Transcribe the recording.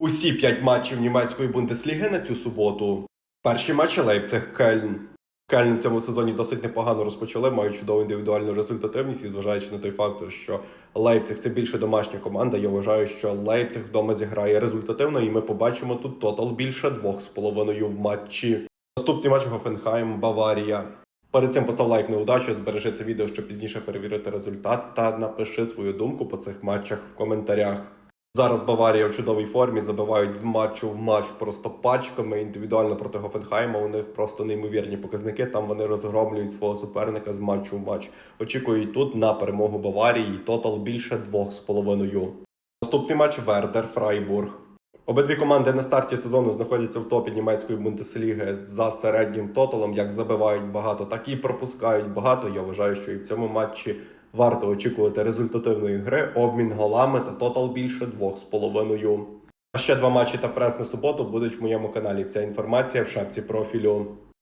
Усі п'ять матчів німецької бундесліги на цю суботу. Перші матчі Лейпциг Кельн. Кельн в цьому сезоні досить непогано розпочали, мають чудову індивідуальну результативність і зважаючи на той фактор, що Лейпциг це більше домашня команда. Я вважаю, що Лейпциг вдома зіграє результативно, і ми побачимо тут тотал більше двох з половиною в матчі. Наступний матч Гофенхайм Баварія. Перед цим постав лайк на удачу, збережи це відео, щоб пізніше перевірити результат, та напиши свою думку по цих матчах в коментарях. Зараз Баварія в чудовій формі забивають з матчу в матч просто пачками. Індивідуально проти Гофенхайма. У них просто неймовірні показники. Там вони розгромлюють свого суперника з матчу в матч. Очікують тут на перемогу Баварії. Тотал більше двох з половиною. Наступний матч Вердер Фрайбург. Обидві команди на старті сезону знаходяться в топі німецької бундесліги за середнім тоталом. Як забивають багато, так і пропускають багато. Я вважаю, що і в цьому матчі варто очікувати результативної гри, обмін голами та тотал більше двох з половиною. А ще два матчі та прес на суботу будуть в моєму каналі. Вся інформація в шапці профілю.